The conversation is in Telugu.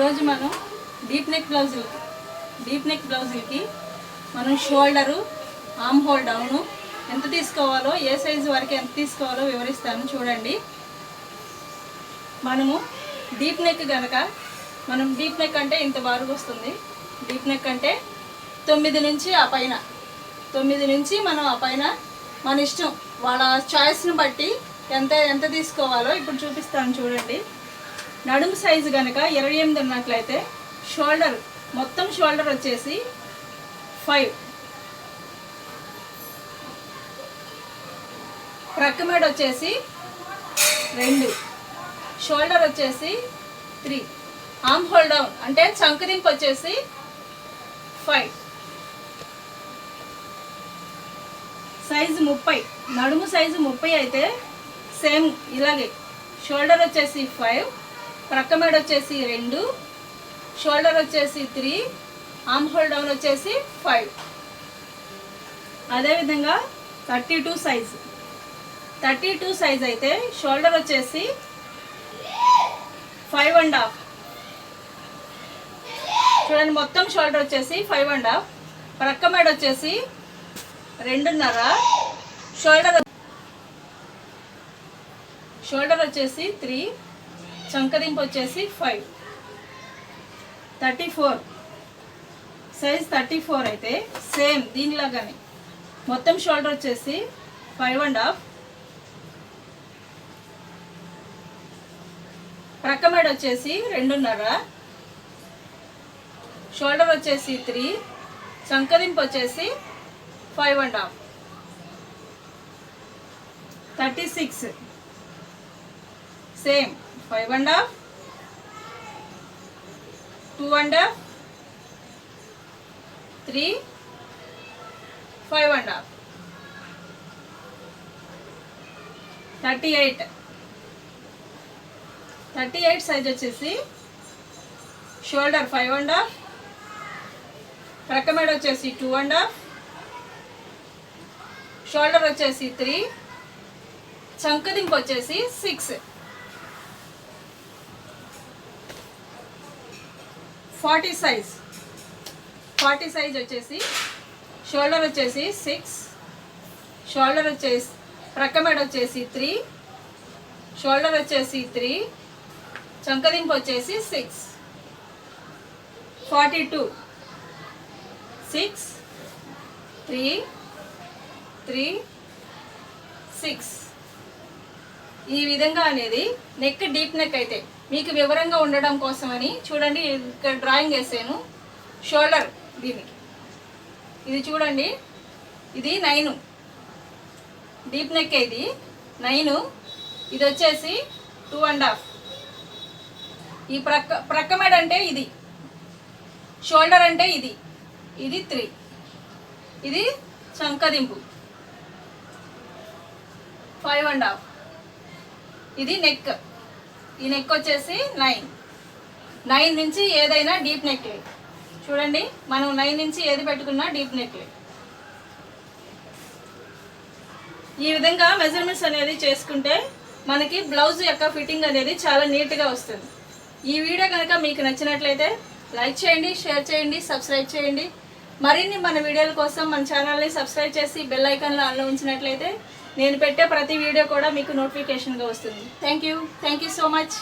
ఈరోజు మనం డీప్ నెక్ బ్లౌజులు డీప్ నెక్ బ్లౌజులకి మనం షోల్డరు ఆమ్ హోల్ డౌను ఎంత తీసుకోవాలో ఏ సైజు వరకు ఎంత తీసుకోవాలో వివరిస్తాను చూడండి. మనము డీప్ నెక్ కనుక మనం డీప్ నెక్ అంటే ఇంత బారుగా వస్తుంది. డీప్ నెక్ అంటే తొమ్మిది నుంచి ఆ పైన తొమ్మిది నుంచి మనం ఆ పైన మన ఇష్టం వాళ్ళ చాయిస్ని బట్టి ఎంత ఎంత తీసుకోవాలో ఇప్పుడు చూపిస్తాను చూడండి. నడుము సైజు కనుక ఇరవై ఎనిమిది ఉన్నట్లయితే షోల్డర్ మొత్తం షోల్డర్ వచ్చేసి ఫైవ్. ప్రక్క మేడ వచ్చేసి రెండు. షోల్డర్ వచ్చేసి త్రీ. ఆమ్ హోల్ డౌన్ అంటే చంకదింపు వచ్చేసి ఫైవ్. సైజు ముప్పై. నడుము సైజు ముప్పై అయితే సేమ్ ఇలాగే. షోల్డర్ వచ్చేసి ఫైవ్. ప్రక్క మెడ వచ్చేసి రెండు షోల్డర్ వచ్చేసి త్రీ ఆమ్ హోల్ డౌన్ వచ్చేసి ఫైవ్. అదేవిధంగా thirty two size. Thirty two size అయితే షోల్డర్ వచ్చేసి ఫైవ్ అండ్ హాఫ్. చూడండి మొత్తం షోల్డర్ వచ్చేసి ఫైవ్ అండ్ హాఫ్. ప్రక్క మెడ వచ్చేసి రెండున్నర. షోల్డర్ షోల్డర్ వచ్చేసి త్రీ. చంకదింపు వచ్చేసి five. Thirty four. Size thirty four అయితే సేమ్ దీనిలాగానే. మొత్తం షోల్డర్ వచ్చేసి ఫైవ్ అండ్ హాఫ్. ప్రక్కమేడ వచ్చేసి రెండున్నర. షోల్డర్ వచ్చేసి త్రీ. చంకదింపు వచ్చేసి five and half. Thirty six. Same. Five and half two and half three five and half thirty eight thirty eight size వచ్చేసి షోల్డర్ ఫైవ్ అండ్ హాఫ్ ప్రక్క వచ్చేసి టూ అండ్ హాఫ్ షోల్డర్ వచ్చేసి త్రీ చంకదింపు వచ్చేసి six forty size. Forty size వచ్చేసి షోల్డర్ వచ్చేసి సిక్స్ షోల్డర్ వచ్చేసి ప్రక్క మెడ వచ్చేసి త్రీ షోల్డర్ వచ్చేసి త్రీ చంకదింపు వచ్చేసి six. Forty two six three three six. ఈ విధంగా అనేది నెక్ డీప్ నెక్ అయితే మీకు వివరంగా ఉండడం కోసమని చూడండి ఇక్కడ డ్రాయింగ్ వేసాను. షోల్డర్ దీనికి. ఇది చూడండి ఇది నైను డీప్ నెక్ ఇది. నైను ఇది వచ్చేసి టూ అండ్ హాఫ్ ఈ ప్రక్క ప్రక్క మెడ అంటే ఇది. షోల్డర్ అంటే ఇది. ఇది త్రీ ఇది చంకదింపు. ఫైవ్ అండ్ హాఫ్ ఇది నెక్ ఈ నెక్ వచ్చేసి నైన్ నైన్ నుంచి ఏదైనా డీప్ నెక్ చూడండి మనం నైన్ నుంచి ఏది పెట్టుకున్నా డీప్ నెక్ ఈ విధంగా మెజర్మెంట్స్ అనేది చేసుకుంటే మనకి బ్లౌజ్ యొక్క ఫిట్టింగ్ అనేది చాలా నీట్గా వస్తుంది. ఈ వీడియో కనుక మీకు నచ్చినట్లయితే లైక్ చేయండి షేర్ చేయండి సబ్స్క్రైబ్ చేయండి. మరిన్ని మన వీడియోల కోసం మన ఛానల్ని సబ్స్క్రైబ్ చేసి బెల్ ఐకాన్లో ఆన్లో ఉంచినట్లయితే నేను పెట్టే ప్రతి వీడియో కూడా మీకు నోటిఫికేషన్గా వస్తుంది. Thank you thank you so much